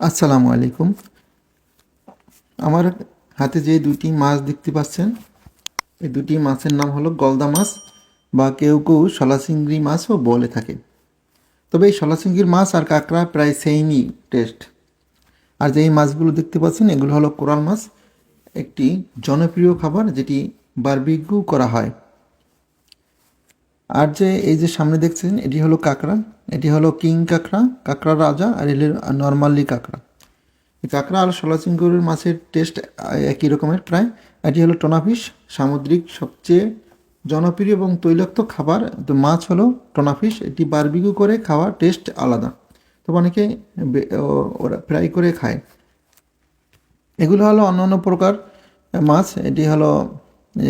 আসসালামু আলাইকুম। আমার হাতে যে দুটি মাছ দেখতে পাচ্ছেন, এই দুটি মাছের নাম হলো গলদা মাছ বা কেউ কেউ শলা চিংড়ি মাছও বলে থাকে। তবে এই শলা চিংড়ির মাছ আর কাঁকড়া প্রায় সেইমই টেস্ট আর যে এই মাছগুলো দেখতে পাচ্ছেন, এগুলো হলো কোরাল মাছ, একটি জনপ্রিয় খাবার যেটি বারবিকিউ করা হয়। আর যে এই যে সামনে দেখছেন, এটি হলো কাঁকড়া। এটি হলো কিং কাঁকড়া কাঁকড়া রাজা, আর এটি নর্মালি কাঁকড়া। এই কাঁকড়া আর শলা চিংড়ির মাছের টেস্ট একই রকমের প্রায়। এটি হলো টোনাফিশ, সামুদ্রিক সবচেয়ে জনপ্রিয় এবং তৈলাক্ত খাবার। তো মাছ হলো টোনাফিশ, এটি বারবিকিউ করে খাওয়ার টেস্ট আলাদা। তো অনেকে ওরা ফ্রাই করে খায়। এগুলো হলো অন্যান্য প্রকার মাছ। এটি হলো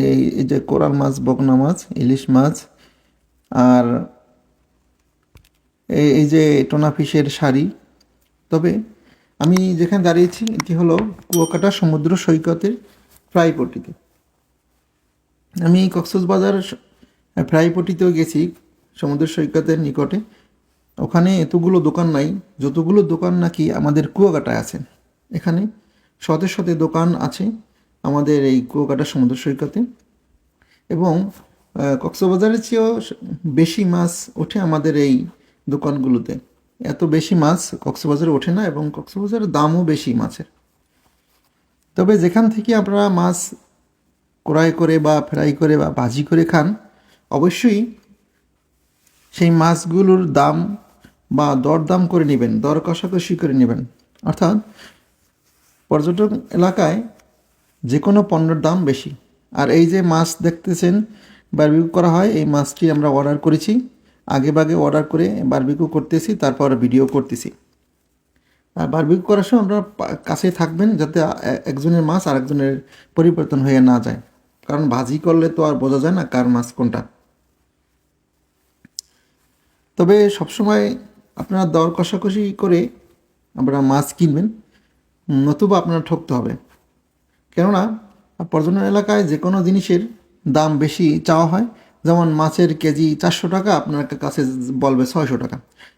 এই যে কোরাল মাছ, বকনা মাছ, ইলিশ মাছ আর এই যে টোনা ফিশের শাড়ি। তবে আমি যেখানে দাঁড়িয়েছি, এটি হলো কুয়াকাটা সমুদ্র সৈকতের ফ্রাইপটিতে আমি কক্সবাজার ফ্রাই পট্টিতেও গেছি সমুদ্র সৈকতের নিকটে। ওখানে এতগুলো দোকান নাই, যতগুলো দোকান নাকি আমাদের কুয়াকাটায় আছে। এখানে শতে শতে দোকান আছে আমাদের এই কুয়াকাটা সমুদ্র সৈকতে। এবং কক্সবাজারের চেয়েও বেশি মাছ ওঠে আমাদের এই দোকানগুলোতে। এত বেশি মাছ কক্সবাজারে ওঠে না এবং কক্সবাজারের দামও বেশি মাছের। তবে যেখান থেকে আপনারা মাছ ক্রয় করে বা ফ্রাই করে বা ভাজি করে খান, অবশ্যই সেই মাছগুলোর দাম বা দরদাম করে নেবেন, দর কষাকষি করে নেবেন। অর্থাৎ পর্যটন এলাকায় যে কোনো পণ্যের দাম বেশি। আর এই যে মাছ দেখতেছেন বারবিকিউ করা হয়। এই মাছটি আমরা অর্ডার করেছি। আগে ভাগে অর্ডার করে বারবিকিউ করতেছি, তারপর ভিডিও করতেছি। আর বারবিকিউ করার সময় আমরা কাছে থাকবেন যাতে একজনের মাছ আর একজনের পরিবর্তন হয়ে না যায়। কারণ ভাজি করলে তো আর বোঝা যায় না কার মাছ কোনটা। তবে সবসময় আপনারা দর কষাকষি করে আপনারা মাছ কিনবেন, নতুবা আপনারা ঠকতে হবে। কেননা, পর্যটন এলাকায় যে কোনো জিনিসের দাম বেশি চাওয়া হয়। যেমন মাছের কেজি চারশো টাকা, আপনার কাছে বলবে ছয়শো টাকা।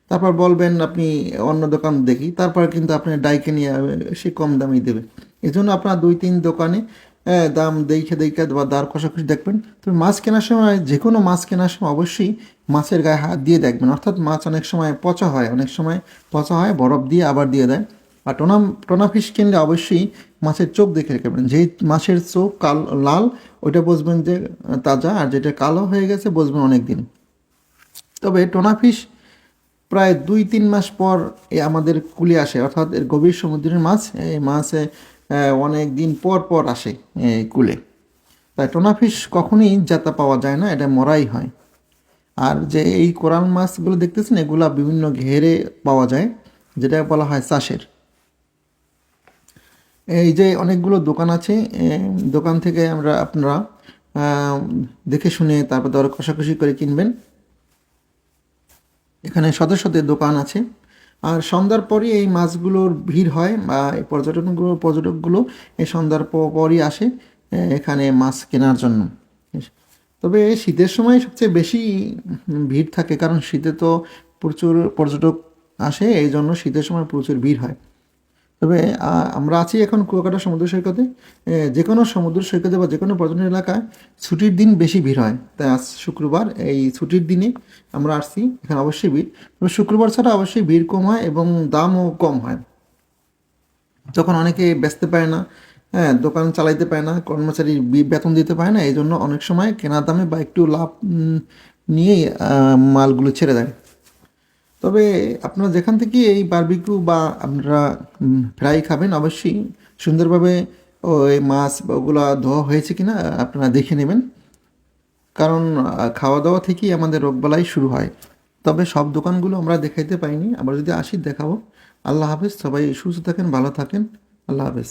তারপর বলবেন আপনি অন্য দোকান দেখি, তারপর কিন্তু আপনি ডাইকে নিয়ে সে কম দামেই দেবে। এই জন্য আপনার দুই তিন দোকানে দাম দেখে দেখে বা দার কষাকষি দেখবেন। তবে মাছ কেনার সময় যে কোনো মাছ কেনার সময় অবশ্যই মাছের গায়ে হাত দিয়ে দেখবেন। অর্থাৎ মাছ অনেক সময় পচা হয়, অনেক সময় পচা হয়, বরফ দিয়ে আবার দিয়ে দেয়। আর টোনা টোনা ফিশ কিনলে অবশ্যই মাছের চোখ দেখে রাখবেন যেই মাছের চোখ কাল, লাল, ওইটা বুঝবেন যে তাজা, আর যেটা কালো হয়ে গেছে বুঝবেন অনেক দিন তবে টোনা ফিশ প্রায় দুই, তিন মাস পর আমাদের কুলে আসে, অর্থাৎ এর গভীর সমুদ্রের মাছ, এই মাছে অনেক দিন পর পর আসে এই কুলে। তাই টোনা ফিশ কখনই জাতা পাওয়া যায় না, এটা মরাই হয়। আর যে এই কোরাল মাছগুলো দেখতেছেন, এগুলা বিভিন্ন ঘেরে পাওয়া যায় যেটা বলা হয় চাষের। এই যে অনেকগুলো দোকান আছে দোকান থেকে আমরা আপনারা দেখে শুনে তারপর দর কষাকষি করে কিনবেন। এখানে শত শত দোকান আছে। আর সন্ধ্যার পরই এই মাছগুলোর ভিড় হয়, বা এই পর্যটনগুলো, পর্যটকগুলো এই সন্ধ্যার পরই আসে এখানে মাছ কেনার জন্য। তবে শীতের সময় সবচেয়ে বেশি ভিড় থাকে, কারণ শীতে তো প্রচুর পর্যটক আসে, এই জন্য শীতের সময় প্রচুর ভিড় হয়। তবে আমরা আছি এখন কুয়াকাটা সমুদ্র সৈকতে। যে কোনো সমুদ্র সৈকতে বা যে কোনো পর্যটন এলাকায় ছুটির দিন বেশি ভিড় হয়। তাই আজ শুক্রবার, এই ছুটির দিনে আমরা আসছি, এখানে অবশ্যই ভিড়। তবে শুক্রবার ছাড়া অবশ্যই ভিড় কম হয় এবং দামও কম হয়। তখন অনেকে বেচতে পারে না হ্যাঁ দোকান চালাইতে পারে না কর্মচারীর বি- বেতন দিতে পারে না এই জন্য অনেক সময় কেনার দামে বা একটু লাভ নিয়েই মালগুলো ছেড়ে দেয়। তবে আপনারা যেখান থেকে এই বারবিকিউ বা আপনারা ফ্রাই খাবেন, অবশ্যই সুন্দরভাবে ওই মাছ ওগুলো ধোয়া হয়েছে কিনা আপনারা দেখে নেবেন। কারণ খাওয়া দাওয়া থেকেই আমাদের রোগবালাই শুরু হয়। তবে সব দোকানগুলো আমরা দেখাইতে পাইনি আবার যদি আসি, দেখাবো। আল্লাহ হাফেজ, সবাই সুস্থ থাকেন, ভালো থাকেন। আল্লাহ হাফেজ।